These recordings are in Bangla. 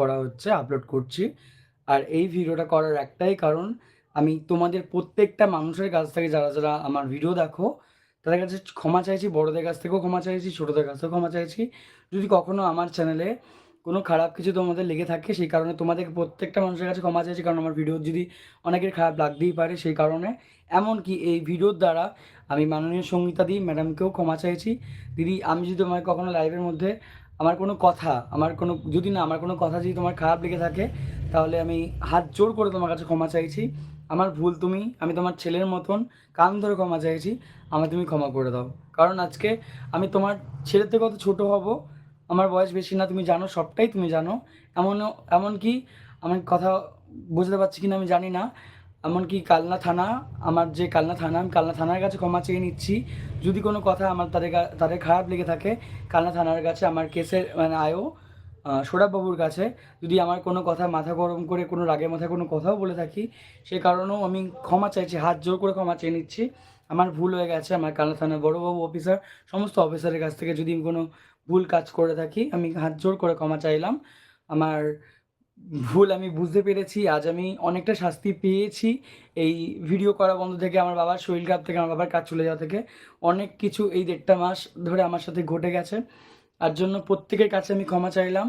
করা হচ্ছে আপলোড করছি। আর এই ভিডিওটা করার একটাই কারণ, আমি তোমাদের প্রত্যেকটা মানুষের কাছ থেকে যারা যারা আমার ভিডিও দেখো, তাদের কাছে ক্ষমা চাইছি, বড়দের কাছ থেকেও ক্ষমা চাইছি, ছোটোদের কাছ থেকেও ক্ষমা চাইছি। যদি কখনো আমার চ্যানেলে কোনো খারাপ কিছু তোমাদের লেগে থাকে, সেই কারণে তোমাদের প্রত্যেকটা মানুষের কাছে ক্ষমা চাইছি, কারণ আমার ভিডিও যদি অনেকের খারাপ লাগতেই পারে, সেই কারণে। এমনকি এই ভিডিওর দ্বারা আমি মাননীয় সঙ্গীতা দি ম্যাডামকেও ক্ষমা চাইছি। দিদি, আমি যদি তোমার কখনো লাইভের মধ্যে আমার কোনো কথা, আমার কোনো, যদি না, আমার কোনো কথা যদি তোমার খারাপ লেগে থাকে, তাহলে আমি হাত জোর করে তোমার কাছে ক্ষমা চাইছি। আমার ভুল তুমি, আমি তোমার ছেলের মতন কান ধরে ক্ষমা চাইছি আমার তুমি ক্ষমা করে দাও। কারণ আজকে আমি তোমার ছেলের থেকে কত ছোটো হব, আমার বয়স বেশি না, তুমি জানো, সবটাই তুমি জানো। এমন এমনকি আমি কথা বুঝতে পারছি কিনা আমি জানি না। এমনকি কালনা থানা, আমার যে কালনা থানা, আমি কালনা থানার কাছে ক্ষমা চেয়ে নিচ্ছি। যদি কোনো কথা আমার তাদের তাদের খারাপ লেগে থাকে, কালনা থানার কাছে আমার কেসের মানে আয়ও সৌরভবাবুর কাছে, যদি আমার কোনো কথা মাথা গরম করে, কোনো রাগের মাথায় কোনো কথাও বলে থাকি, সে কারণেও আমি ক্ষমা চাইছি, হাত জোর করে ক্ষমা চেয়ে নিচ্ছি। আমার ভুল হয়ে গেছে, আমার কালনা থানার বড়োবাবু, অফিসার, সমস্ত অফিসারের কাছ থেকে যদি আমি কোনো ভুল কাজ করে থাকি, আমি হাত জোর করে ক্ষমা চাইলাম। আমার ভুল আমি বুঝতে পেরেছি, আজ আমি অনেকটা শাস্তি পেয়েছি। এই ভিডিও করা বন্ধ থেকে আমার বাবার শরীর খারাপ থেকে, আমার বাবার কাজ চলে যাওয়া থেকে অনেক কিছু এই দেড়টা মাস ধরে আমার সাথে ঘটে গেছে। তার জন্য প্রত্যেকের কাছে আমি ক্ষমা চাইলাম।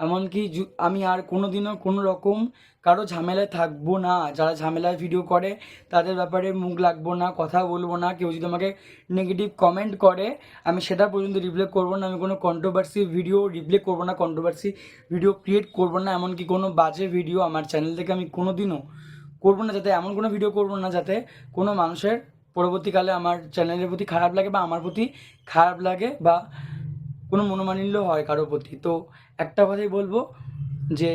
এমনকি আমি আর কোনো দিনও কোনো রকম কারও ঝামেলায় থাকব না। যারা ঝামেলায় ভিডিও করে, তাদের ব্যাপারে মুখ লাগবো না, কথা বলব না। কেউ যদি আমাকে নেগেটিভ কমেন্ট করে, আমি সেটা পর্যন্ত রিপ্লে করব না। আমি কোনো কন্ট্রোভার্সি ভিডিও রিপ্লে করব না কন্ট্রোভার্সি ভিডিও ক্রিয়েট করব না। এমনকি কোনো বাজে ভিডিও আমার চ্যানেল থেকে আমি কোনো দিনও করব না। যাতে এমন কোনো ভিডিও করব না যাতে কোনো মানুষের পরবর্তীকালে আমার চ্যানেলের প্রতি খারাপ লাগে বা আমার প্রতি খারাপ লাগে বা কোনো মনোমালিন্য হয় কারোর প্রতি। তো একটা কথাই বলব যে,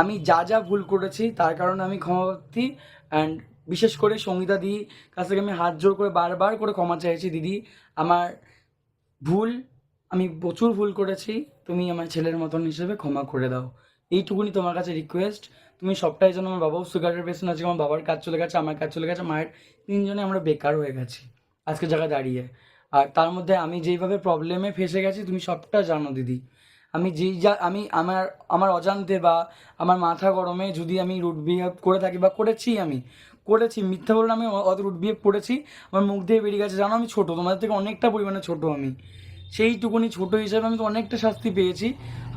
আমি যা যা ভুল করেছি তার কারণে আমি ক্ষমাপ্রার্থী অ্যান্ড বিশেষ করে সঙ্গীতা দি কাছ থেকে আমি হাত জোর করে বারবার করে ক্ষমা চাইছি দিদি। আমার ভুল, আমি প্রচুর ভুল করেছি, তুমি আমার ছেলের মতন হিসেবে ক্ষমা করে দাও। এইটুকুনি তোমার কাছে রিকোয়েস্ট তুমি সবটাই যেন আমার বাবাও সুগারের পেশেন্ট আছে, আমার বাবার কাজ চলে গেছে, আমার কাজ চলে গেছে, মায়ের তিনজনে আমরা বেকার হয়ে গেছি। আজকে জায়গায় দাঁড়িয়ে। আর তার মধ্যে আমি যেইভাবে প্রবলেমে ফেসে গেছি, তুমি সবটা জানো দিদি। আমি যেই যা, আমি আমার আমার অজান্তে বা আমার মাথা গরমে যদি আমি রুট বিহেভ করে থাকি বা করেছি আমি, করেছি, মিথ্যা বললে আমি অত রুট বিহেভ করেছি, আমার মুখ দিয়ে বেরিয়ে গেছে। জানো আমি ছোটো, তোমাদের থেকে অনেকটা পরিমাণে ছোটো আমি। সেইটুকুনি ছোটো হিসাবে আমি তো অনেকটা শাস্তি পেয়েছি।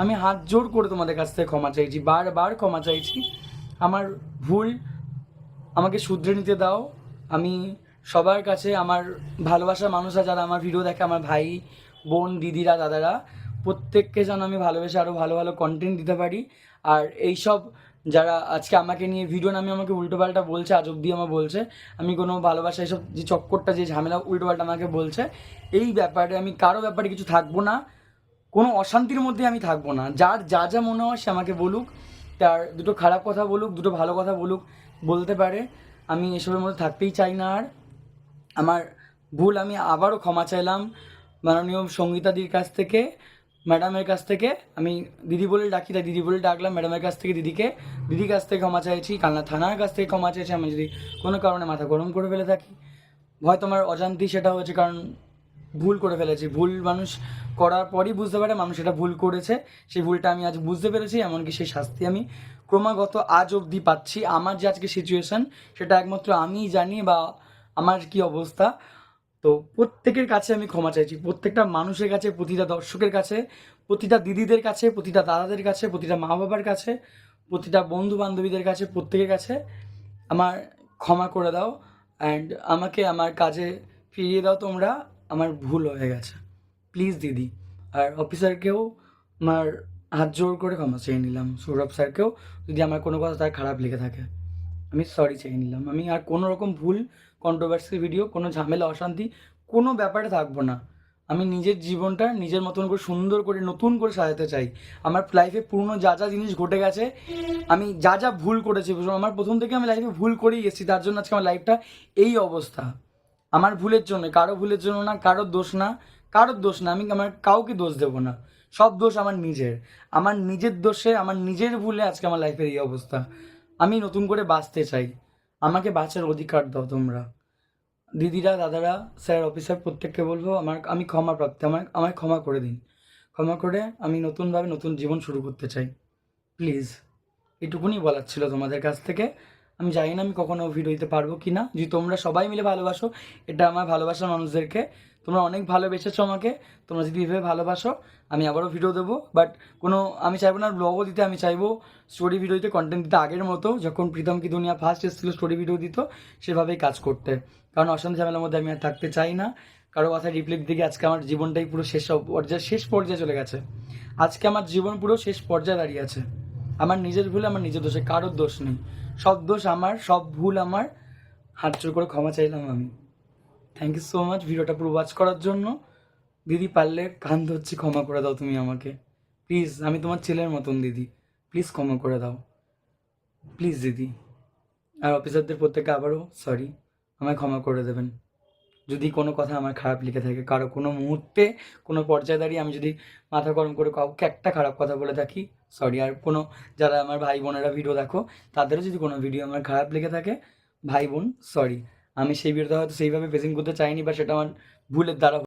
আমি হাত জোর করে তোমাদের কাছ থেকে ক্ষমা চাইছি, বারবার ক্ষমা চাইছি। আমার ভুল আমাকে শুধরে নিতে দাও। আমি সবার কাছে আমার ভালোবাসার মানুষরা যারা আমার ভিডিও দেখে, আমার ভাই, বোন, দিদিরা, দাদারা, প্রত্যেককে যেন আমি ভালোবেসে আরও ভালো ভালো কন্টেন্ট দিতে পারি। আর এইসব যারা আজকে আমাকে নিয়ে ভিডিও নামে আমাকে উল্টোপাল্টা বলছে, আজ অব্দি আমার বলছে, আমি কোনো ভালোবাসা, এইসব যে চক্করটা, যে ঝামেলা, উল্টোপাল্টা আমাকে বলছে, এই ব্যাপারে আমি কারও ব্যাপারে কিছু থাকব না। কোনো অশান্তির মধ্যে আমি থাকব না। যার, যা যা মনে হয় সে আমাকে বলুক, তার দুটো খারাপ কথা বলুক, দুটো ভালো কথা বলুক, বলতে পারে। আমি এসবের মধ্যে থাকতেই চাই না আর। আমার ভুল আমি আবারও ক্ষমা চাইলাম মাননীয় সঙ্গীতাদির কাছ থেকে, ম্যাডামের কাছ থেকে। আমি দিদি বলে ডাকি, তাই দিদি বলে ডাকলাম, ম্যাডামের কাছ থেকে দিদিকে। দিদির কাছ থেকে ক্ষমা চাইছি, কালনা থানার কাছ থেকে ক্ষমা চাইছি। আমি যদি কোনো কারণে মাথা গরম করে ফেলে থাকি হয়তো আমার অজান্তি সেটা হয়েছে, কারণ ভুল করে ফেলেছি। ভুল মানুষ করার পরই বুঝতে পারে, মানুষ এটা ভুল করেছে। সেই ভুলটা আমি আজ বুঝতে পেরেছি, এমনকি সেই শাস্তি আমি ক্রমাগত আজ অবধি পাচ্ছি। আমার যে আজকে সিচুয়েশন সেটা একমাত্র আমিই জানি বা আমার কি অবস্থা? তো প্রত্যেকের কাছে আমি ক্ষমা চাইছি। প্রত্যেকটা মানুষের কাছে, প্রতিটা দর্শকের কাছে, প্রতিটা দিদিদের কাছে, প্রতিটা দাদাদের কাছে, প্রতিটা মা বাবার কাছে, প্রতিটা বন্ধু বান্ধবীদের কাছে, প্রত্যেকের কাছে আমার ক্ষমা করে দাও অ্যান্ড আমাকে আমার কাজে ফিরিয়ে দাও তোমরা। আমার ভুল হয়ে গেছে। প্লিজ দিদি। আর অফিসারকেও আমার হাত জোর করে ক্ষমা চেয়ে নিলাম। সৌরভ স্যারকেও যদি আমার কোনো কথা তার খারাপ লেগে থাকে। আমি সরি চেয়ে নিলাম। আমি আর কোনো রকম ভুল কন্ট্রোভার্সি ভিডিও কোনো ঝামেলা, অশান্তি, কোনো ব্যাপারে থাকব না। আমি নিজের জীবনটা নিজের মতন করে, সুন্দর করে, নতুন করে সাজাতে চাই। আমার লাইফে পুরনো যা যা জিনিস ঘটে গেছে, আমি যা যা ভুল করেছি আমার প্রথম থেকে আমি লাইফে ভুল করেই এসেছি, তার জন্য আজকে আমার লাইফটা এই অবস্থা। আমার ভুলের জন্য, কারও ভুলের জন্য না কারোর দোষ না, কারোর দোষ না, আমি আমার কাউকে দোষ দেবো না। সব দোষ আমার নিজের। আমার নিজের দোষে, আমার নিজের ভুলে আজকে আমার লাইফের এই অবস্থা। আমি নতুন করে বাঁচতে চাই। আমাকে বাঁচার অধিকার দাও তোমরা। দিদিরা, দাদারা, স্যার, অফিসার, প্রত্যেককে বলব, আমার, আমি ক্ষমা প্রাপ্তি আমার আমায় ক্ষমা করে দিন। ক্ষমা করে আমি নতুনভাবে নতুন জীবন শুরু করতে চাই। প্লিজ, এটুকুনি বলার ছিল তোমাদের কাছ থেকে। আমি জানি না আমি কখনো ভিডিও দিতে পারব কি না যদি তোমরা সবাই মিলে ভালোবাসো, এটা আমার ভালোবাসার মানুষদেরকে তোমরা অনেক ভালোবেসেছো আমাকে। তোমরা যদি এভাবে ভালোবাসো, আমি আবারও ভিডিও দেবো। বাট কোনো, আমি চাইব না ব্লগও দিতে, আমি চাইব স্টোরি ভিডিও দিতে কন্টেন্ট দিতে আগের মতো। যখন প্রীতম কি দুনিয়া ফার্স্ট এসেছিল স্টোরি ভিডিও দিত, সেভাবেই কাজ করতে। কারণ অশান্তি ঝামেলার মধ্যে আমি আর থাকতে চাই না। কারও কথা রিপ্লাই দিকে আজকে আমার জীবনটাই পুরো শেষ পর্যায়ে শেষ পর্যায়ে চলে গেছে। আজকে আমার জীবন পুরো শেষ পর্যায়ে দাঁড়িয়ে আছে। আমার নিজের ভুল, আমার নিজের দোষে, কারোর দোষ নেই। সব দোষ আমার, সব ভুল আমার। হাত করে ক্ষমা চাইলাম আমি। থ্যাংক ইউ সো মাচ ভিডিওটা পুরো ওয়াচ করার জন্য। দিদি পারলে কান ধরছি, ক্ষমা করে দাও তুমি আমাকে। প্লিজ আমি তোমার ছেলের মতন দিদি। প্লিজ ক্ষমা করে দাও। প্লিজ দিদি। আর অফিসারদের প্রত্যেকে আবারও সরি আমায় ক্ষমা করে দেবেন। যদি কোনো কথা আমার খারাপ লিখে থাকে, কারও কোনো মুহূর্তে, কোনো পর্যায়ে দাঁড়িয়ে আমি যদি মাথা গরম করে কাউকে একটা খারাপ কথা বলে থাকি সরি আর কোনো যারা আমার ভাই বোনেরা ভিডিও দেখো, তাদেরও যদি কোনো ভিডিও আমার খারাপ লেগে থাকে, ভাই বোন সরি আমি সেই ভিডিওটা হয়তো সেইভাবে ফেসিং করতে চাইনি বা সেটা আমার ভুলের দ্বারা